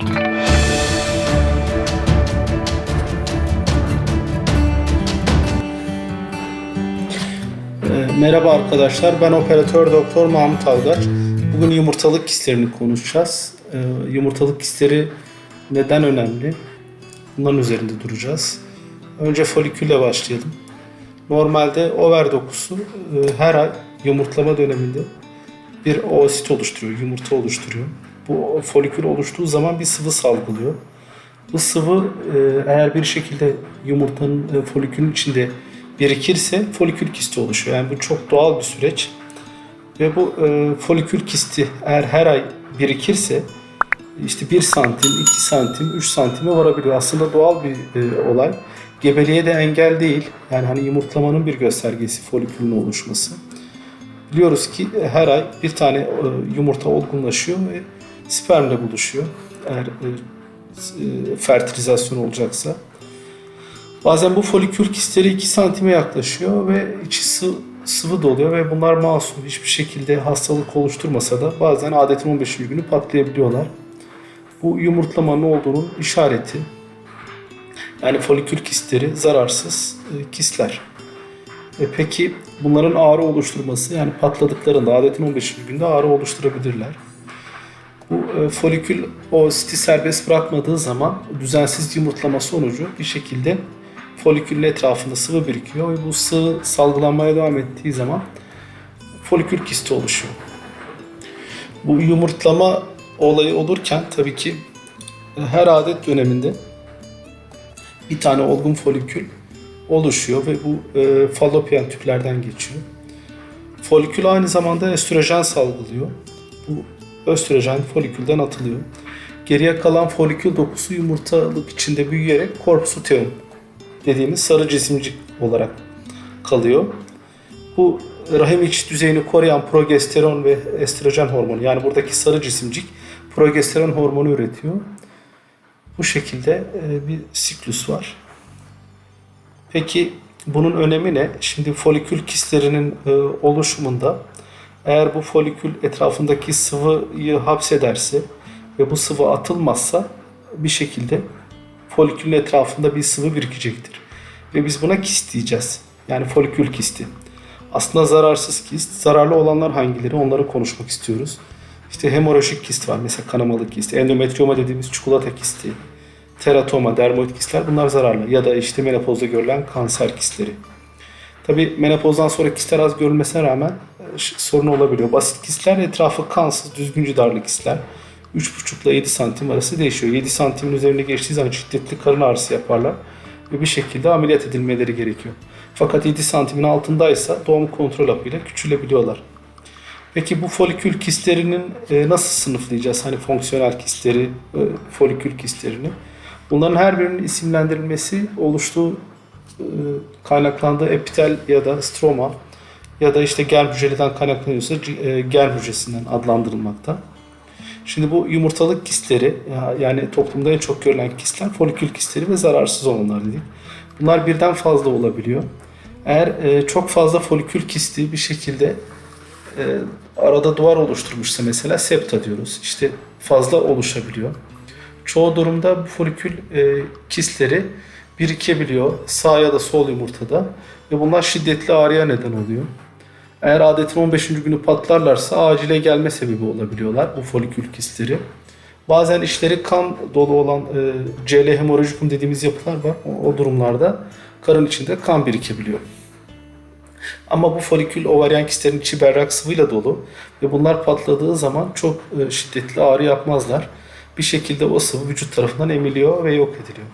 Ee, Merhaba arkadaşlar, ben operatör doktor Mahmut Algar. Bugün yumurtalık kistlerini konuşacağız. Ee, Yumurtalık kistleri neden önemli? Bunların üzerinde duracağız. Önce folikülle başlayalım. Normalde over dokusu e, her ay yumurtlama döneminde bir oosit oluşturuyor, yumurta oluşturuyor. Bu folikül oluştuğu zaman bir sıvı salgılıyor. Bu sıvı e, eğer bir şekilde yumurtanın e, folikülün içinde birikirse folikül kisti oluşuyor. Yani bu çok doğal bir süreç. Ve bu e, folikül kisti eğer her ay birikirse işte 1 santim, 2 santim, 3 santime varabiliyor. Aslında doğal bir e, olay. Gebeliğe de engel değil. Yani hani yumurtlamanın bir göstergesi folikülün oluşması. Biliyoruz ki her ay bir tane e, yumurta olgunlaşıyor ve spermle buluşuyor. Eğer e, e, fertilizasyon olacaksa. Bazen bu folikül kistleri 2 santime yaklaşıyor ve içi sı- sıvı doluyor ve bunlar masum. Hiçbir şekilde hastalık oluşturmasa da bazen adetin 15. günü patlayabiliyorlar. Bu yumurtlamanın olduğunun işareti. Yani folikül kistleri zararsız e, kistler. E peki bunların ağrı oluşturması yani patladıklarında adetin 15. günde ağrı oluşturabilirler. Bu e, folikül o siti serbest bırakmadığı zaman düzensiz yumurtlama sonucu bir şekilde folikülün etrafında sıvı birikiyor ve bu sıvı salgılanmaya devam ettiği zaman folikül kisti oluşuyor. Bu yumurtlama olayı olurken tabii ki e, her adet döneminde bir tane olgun folikül oluşuyor ve bu e, fallopian tüplerden geçiyor. Folikül aynı zamanda östrojen salgılıyor. Bu östrojen folikülden atılıyor. Geriye kalan folikül dokusu yumurtalık içinde büyüyerek korpus luteum dediğimiz sarı cisimcik olarak kalıyor. Bu rahim iç düzeyini koruyan progesteron ve estrojen hormonu yani buradaki sarı cisimcik progesteron hormonu üretiyor. Bu şekilde e, bir siklus var. Peki bunun önemi ne? Şimdi folikül kistlerinin e, oluşumunda eğer bu folikül etrafındaki sıvıyı hapsederse ve bu sıvı atılmazsa bir şekilde folikülün etrafında bir sıvı birikecektir. Ve biz buna kist diyeceğiz. Yani folikül kisti. Aslında zararsız kist. Zararlı olanlar hangileri onları konuşmak istiyoruz. İşte hemorajik kist var mesela kanamalı kist. Endometrioma dediğimiz çikolata kisti. Teratoma, dermoid kistler bunlar zararlı. Ya da işte menopozda görülen kanser kistleri. Tabi menopozdan sonra kistler az görülmesine rağmen e, sorun olabiliyor. Basit kistler etrafı kansız, düzgünce darlı kistler. 3,5 ile 7 santim arası değişiyor. 7 santimin üzerine geçtiği zaman şiddetli karın ağrısı yaparlar ve bir şekilde ameliyat edilmeleri gerekiyor. Fakat 7 santimin altındaysa doğum kontrol hapıyla küçülebiliyorlar. Peki bu folikül kistlerinin e, nasıl sınıflayacağız? Hani fonksiyonel kistleri, e, folikül kistlerini. Bunların her birinin isimlendirilmesi oluştuğu kaynaklandığı epitel ya da stroma ya da işte germ hücreden kaynaklanıyorsa e, germ hücresinden adlandırılmakta. Şimdi bu yumurtalık kistleri ya- yani toplumda en çok görülen kistler folikül kistleri ve zararsız olanlar dedik. Bunlar birden fazla olabiliyor. Eğer e, çok fazla folikül kisti bir şekilde e, arada duvar oluşturmuşsa mesela septa diyoruz. İşte fazla oluşabiliyor. Çoğu durumda bu folikül e, kistleri birikebiliyor sağ ya da sol yumurtada ve bunlar şiddetli ağrıya neden oluyor. Eğer adetin 15. günü patlarlarsa acile gelme sebebi olabiliyorlar bu folikül kistleri. Bazen işleri kan dolu olan e, CL hemorrajikum dediğimiz yapılar var. O, o durumlarda karın içinde kan birikebiliyor. Ama bu folikül ovaryen kistlerin içi berrak sıvıyla dolu ve bunlar patladığı zaman çok e, şiddetli ağrı yapmazlar. Bir şekilde o sıvı vücut tarafından emiliyor ve yok ediliyor.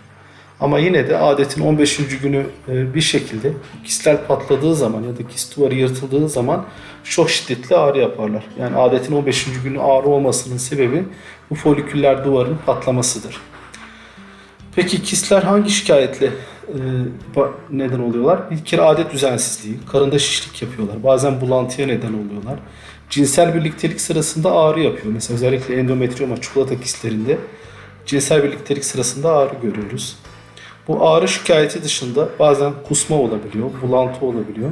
Ama yine de adetin 15. günü e, bir şekilde kistler patladığı zaman ya da kist duvarı yırtıldığı zaman çok şiddetli ağrı yaparlar. Yani adetin 15. günü ağrı olmasının sebebi bu foliküller duvarın patlamasıdır. Peki kistler hangi şikayetle e, neden oluyorlar? Bir kere adet düzensizliği, karında şişlik yapıyorlar. Bazen bulantıya neden oluyorlar. Cinsel birliktelik sırasında ağrı yapıyor. Mesela özellikle endometrioma, çikolata kistlerinde cinsel birliktelik sırasında ağrı görüyoruz. Bu ağrı şikayeti dışında bazen kusma olabiliyor, bulantı olabiliyor.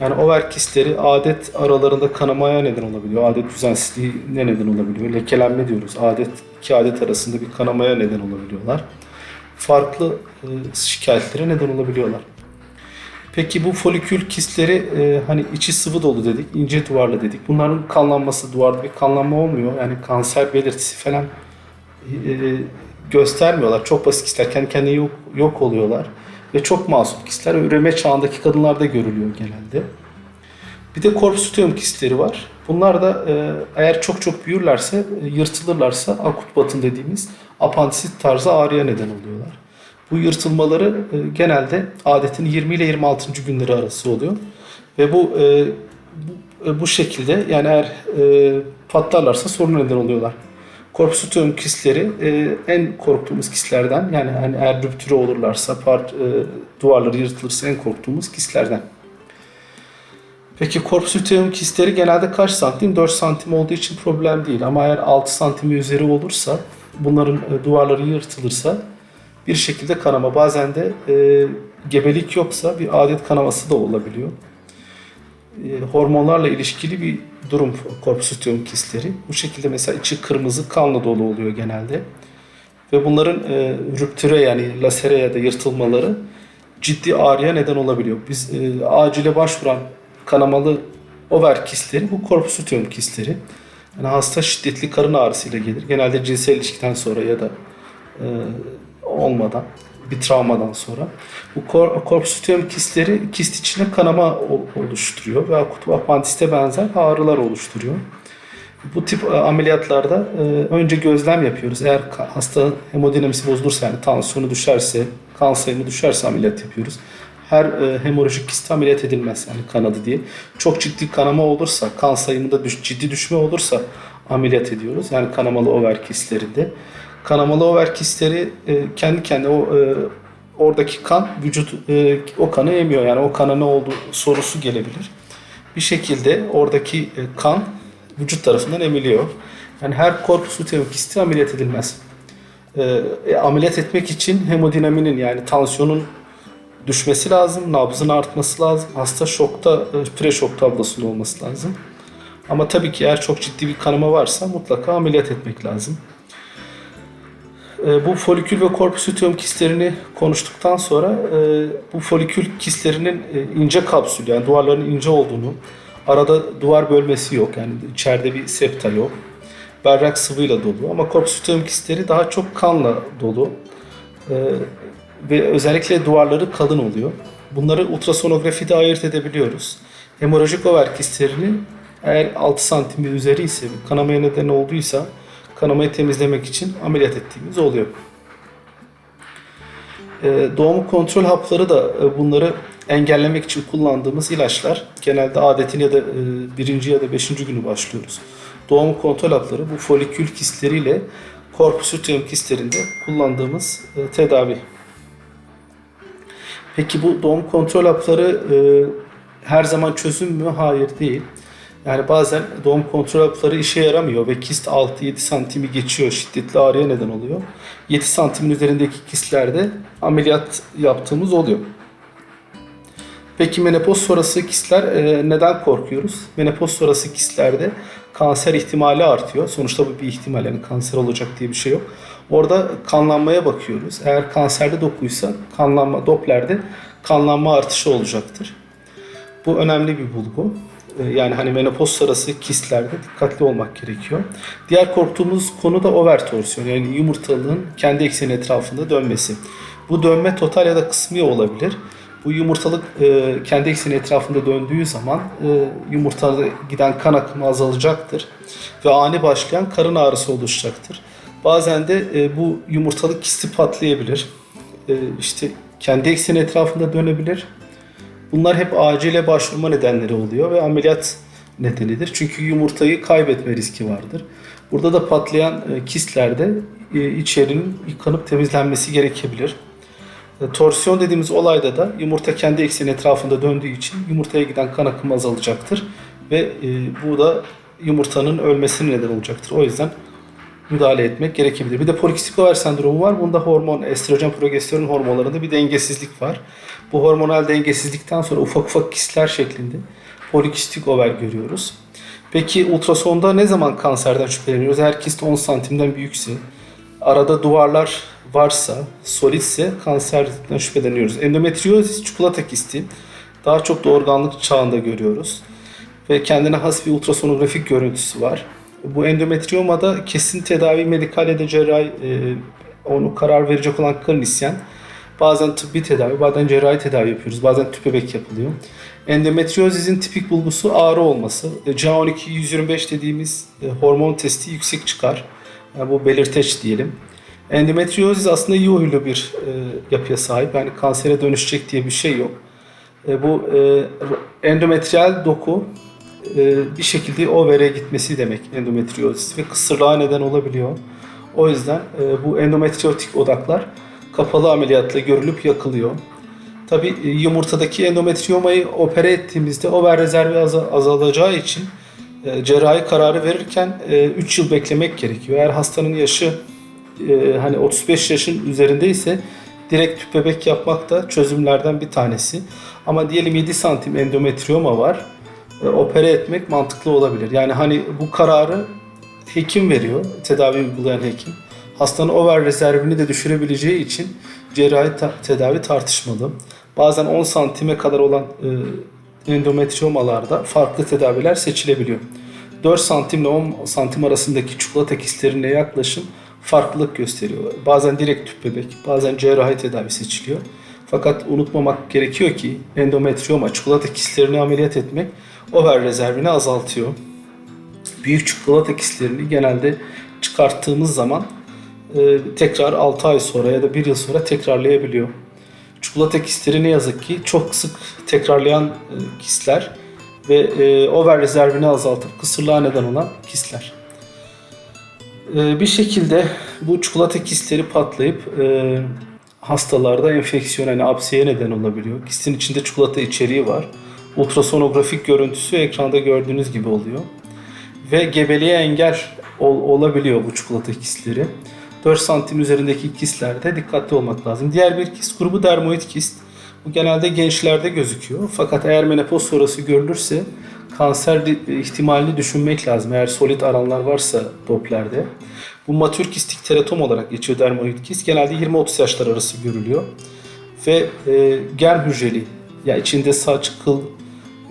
Yani over kistleri adet aralarında kanamaya neden olabiliyor. Adet düzensizliğine neden olabiliyor. Lekelenme diyoruz. Adet iki adet arasında bir kanamaya neden olabiliyorlar. Farklı e, şikayetlere neden olabiliyorlar. Peki bu folikül kistleri e, hani içi sıvı dolu dedik, ince duvarlı dedik. Bunların kanlanması, duvarda bir kanlanma olmuyor. Yani kanser belirtisi falan e, göstermiyorlar. Çok basit kistler kendi kendine yok, yok oluyorlar. Ve çok masum kistler üreme çağındaki kadınlarda görülüyor genelde. Bir de korpusitiyum kistleri var. Bunlar da e, eğer çok çok büyürlerse, e, yırtılırlarsa akut batın dediğimiz apandisit tarzı ağrıya neden oluyorlar. Bu yırtılmaları e, genelde adetin 20 ile 26. günleri arası oluyor. Ve bu e, bu, e, bu şekilde yani eğer e, patlarlarsa sorun neden oluyorlar. Korpusitiyum kistleri e, en korktuğumuz kistlerden yani hani eğer rüptüre olurlarsa, part, e, duvarları yırtılırsa en korktuğumuz kistlerden. Peki korpusitiyum kistleri genelde kaç santim? 4 santim olduğu için problem değil. Ama eğer 6 santim üzeri olursa, bunların e, duvarları yırtılırsa bir şekilde kanama. Bazen de e, gebelik yoksa bir adet kanaması da olabiliyor. E, hormonlarla ilişkili bir durum korpusitiyum kistleri. Bu şekilde mesela içi kırmızı kanla dolu oluyor genelde. Ve bunların e, rüptüre yani lasere ya da yırtılmaları ciddi ağrıya neden olabiliyor. Biz e, acile başvuran kanamalı over kistleri bu korpusitiyum kistleri. Yani hasta şiddetli karın ağrısıyla gelir. Genelde cinsel ilişkiden sonra ya da e, olmadan bir travmadan sonra. Bu kor, korpusitiyum kistleri kist içine kanama oluşturuyor ve akut apandiste benzer ağrılar oluşturuyor. Bu tip e, ameliyatlarda e, önce gözlem yapıyoruz. Eğer hasta hemodinamisi bozulursa yani tansiyonu düşerse, kan sayımı düşerse ameliyat yapıyoruz. Her e, hemorajik kist ameliyat edilmez yani kanadı diye. Çok ciddi kanama olursa, kan sayımında düş, ciddi düşme olursa ameliyat ediyoruz. Yani kanamalı over kistlerinde. Kanamalı over kistleri e, kendi kendine o e, oradaki kan vücut e, o kanı emiyor. Yani o kana ne olduğu sorusu gelebilir. Bir şekilde oradaki e, kan vücut tarafından emiliyor. Yani her korpusitiyum kisti ameliyat edilmez. E, e, ameliyat etmek için hemodinaminin yani tansiyonun düşmesi lazım, nabzın artması lazım. Hasta şokta, e, preşok tablosunda olması lazım. Ama tabii ki eğer çok ciddi bir kanama varsa mutlaka ameliyat etmek lazım. E, Bu folikül ve korpusitiyum kistlerini konuştuktan sonra e, bu folikül kistlerinin e, ince kapsül yani duvarların ince olduğunu, arada duvar bölmesi yok yani içeride bir septa yok. Berrak sıvıyla dolu ama korpusitiyum kistleri daha çok kanla dolu ve özellikle duvarları kalın oluyor. Bunları ultrasonografide ayırt edebiliyoruz. Hemorajik over kistlerini eğer 6 santim ve üzeri ise kanamaya neden olduysa kanamayı temizlemek için ameliyat ettiğimiz oluyor. Ee, Doğum kontrol hapları da e, bunları engellemek için kullandığımız ilaçlar. Genelde adetin ya da e, birinci ya da beşinci günü başlıyoruz. Doğum kontrol hapları bu folikül kistleriyle korpusitiyum kistlerinde kullandığımız e, tedavi. Peki bu doğum kontrol hapları her zaman çözüm mü? Hayır değil. Yani bazen doğum kontrol hapları işe yaramıyor ve kist 6-7 santimi geçiyor. Şiddetli ağrıya neden oluyor. 7 santimin üzerindeki kistlerde ameliyat yaptığımız oluyor. Peki menopoz sonrası kistler e, neden korkuyoruz? Menopoz sonrası kistlerde kanser ihtimali artıyor. Sonuçta bu bir ihtimal yani kanser olacak diye bir şey yok. Orada kanlanmaya bakıyoruz. Eğer kanserde dokuysa kanlanma Doppler'de kanlanma artışı olacaktır. Bu önemli bir bulgu. Ee, Yani hani menopoz sonrası kistlerde dikkatli olmak gerekiyor. Diğer korktuğumuz konu da over torsiyon yani yumurtalığın kendi ekseni etrafında dönmesi. Bu dönme total ya da kısmi olabilir. Bu yumurtalık e, kendi ekseni etrafında döndüğü zaman e, yumurtada giden kan akımı azalacaktır ve ani başlayan karın ağrısı oluşacaktır. Bazen de e, bu yumurtalık kisti patlayabilir. E, işte kendi ekseni etrafında dönebilir. Bunlar hep acile başvurma nedenleri oluyor ve ameliyat nedenidir. Çünkü yumurtayı kaybetme riski vardır. Burada da patlayan e, kistlerde e, içerinin yıkanıp temizlenmesi gerekebilir. E, Torsiyon dediğimiz olayda da yumurta kendi ekseni etrafında döndüğü için yumurtaya giden kan akımı azalacaktır ve bu da yumurtanın ölmesine neden olacaktır. O yüzden müdahale etmek gerekebilir. Bir de polikistik over sendromu var. Bunda hormon, estrojen, progesteron hormonlarında bir dengesizlik var. Bu hormonal dengesizlikten sonra ufak ufak kistler şeklinde polikistik over görüyoruz. Peki ultrasonda ne zaman kanserden şüpheleniyoruz? Eğer kist 10 santimden büyükse, arada duvarlar varsa, solidse kanserden şüpheleniyoruz. Endometriozis çikolata kisti daha çok doğurganlık çağında görüyoruz. Ve kendine has bir ultrasonografik görüntüsü var. Bu endometriomada kesin tedavi medikal ya da cerrahi e, onu karar verecek olan klinisyen bazen tıbbi tedavi, bazen cerrahi tedavi yapıyoruz. Bazen tüp bebek yapılıyor. Endometriozizin tipik bulgusu ağrı olması. E, CA12-125 dediğimiz e, hormon testi yüksek çıkar. Yani bu belirteç diyelim. Endometriozis aslında iyi huylu bir e, yapıya sahip. Yani kansere dönüşecek diye bir şey yok. E, bu e, endometriyal doku e, bir şekilde overe gitmesi demek endometriozis ve kısırlığa neden olabiliyor. O yüzden e, bu endometriotik odaklar kapalı ameliyatla görülüp yakılıyor. Tabi yumurtadaki endometriomayı opere ettiğimizde over rezervi aza- azalacağı için e, cerrahi kararı verirken 3 yıl beklemek gerekiyor. Eğer hastanın yaşı e, hani 35 yaşın üzerindeyse direkt tüp bebek yapmak da çözümlerden bir tanesi. Ama diyelim 7 santim endometrioma var. E, opere etmek mantıklı olabilir. Yani hani bu kararı hekim veriyor, tedavi uygulayan hekim. Hastanın over rezervini de düşürebileceği için cerrahi ta- tedavi tartışmalı. Bazen 10 santime kadar olan e, endometriomalarda farklı tedaviler seçilebiliyor. 4 santim ile 10 santim arasındaki çikolata kistlerine yaklaşım farklılık gösteriyor. Bazen direkt tüp bebek, bazen cerrahi tedavi seçiliyor. Fakat unutmamak gerekiyor ki endometrioma, çikolata kistlerini ameliyat etmek over rezervini azaltıyor. Büyük çikolata kistlerini genelde çıkarttığımız zaman e, tekrar 6 ay sonra ya da 1 yıl sonra tekrarlayabiliyor. Çikolata kistleri ne yazık ki çok sık tekrarlayan e, kistler ve e, over rezervini azaltıp kısırlığa neden olan kistler. E, bir şekilde bu çikolata kistleri patlayıp e, hastalarda enfeksiyon yani apseye neden olabiliyor. Kistin içinde çikolata içeriği var. Ultrasonografik görüntüsü ekranda gördüğünüz gibi oluyor. Ve gebeliğe engel ol- olabiliyor bu çikolata kistleri. 4 santim üzerindeki kistlerde dikkatli olmak lazım. Diğer bir kist grubu dermoid kist. Bu genelde gençlerde gözüküyor. Fakat eğer menopoz sonrası görülürse kanser ihtimalini düşünmek lazım. Eğer solid aranlar varsa Doppler'de. Bu matür kistik teratom olarak geçiyor dermoid kist. Genelde 20-30 yaşlar arası görülüyor. Ve e, gen hücreli, yani içinde saç, kıl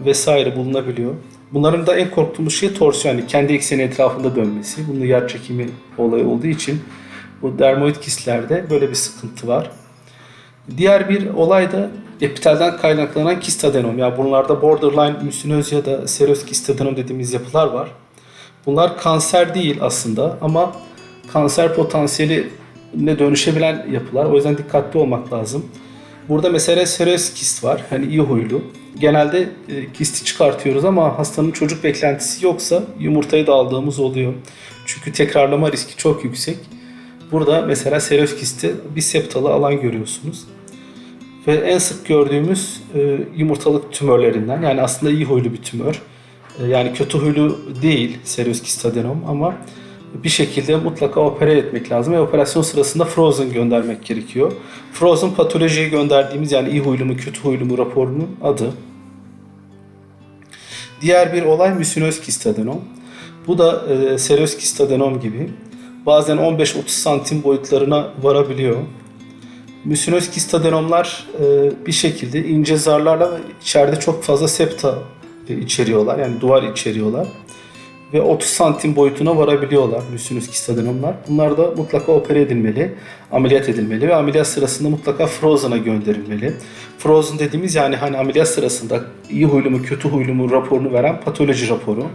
vesaire bulunabiliyor. Bunların da en korktuğumuz şey torsiyon, yani kendi ekseni etrafında dönmesi. Bunun yer çekimi olayı olduğu için bu dermoid kistlerde böyle bir sıkıntı var. Diğer bir olay da epitelden kaynaklanan kist adenom. Yani bunlarda borderline müsinöz ya da seroz kist adenom dediğimiz yapılar var. Bunlar kanser değil aslında ama kanser potansiyeli ne dönüşebilen yapılar. O yüzden dikkatli olmak lazım. Burada mesela seroz kist var. Hani iyi huylu. Genelde e, kisti çıkartıyoruz ama hastanın çocuk beklentisi yoksa yumurtayı da aldığımız oluyor. Çünkü tekrarlama riski çok yüksek. Burada mesela seroz kisti bir septalı alan görüyorsunuz. Ve en sık gördüğümüz e, yumurtalık tümörlerinden. Yani aslında iyi huylu bir tümör. E, yani kötü huylu değil seroz kist adenom ama bir şekilde mutlaka opere etmek lazım ve operasyon sırasında frozen göndermek gerekiyor. Frozen patolojiye gönderdiğimiz yani iyi huylu mu kötü huylu mu raporunun adı. Diğer bir olay müsinöz kist adenom. Bu da e, seroz kist adenom gibi. Bazen 15-30 santim boyutlarına varabiliyor. Müsinöz kist adenomlar e, bir şekilde ince zarlarla içeride çok fazla septa içeriyorlar. Yani duvar içeriyorlar. Ve 30 santim boyutuna varabiliyorlar müsinöz kist adenomlar. Bunlar da mutlaka opere edilmeli, ameliyat edilmeli ve ameliyat sırasında mutlaka frozen'a gönderilmeli. Frozen dediğimiz yani hani ameliyat sırasında iyi huylu mu kötü huylu mu raporunu veren patoloji raporu.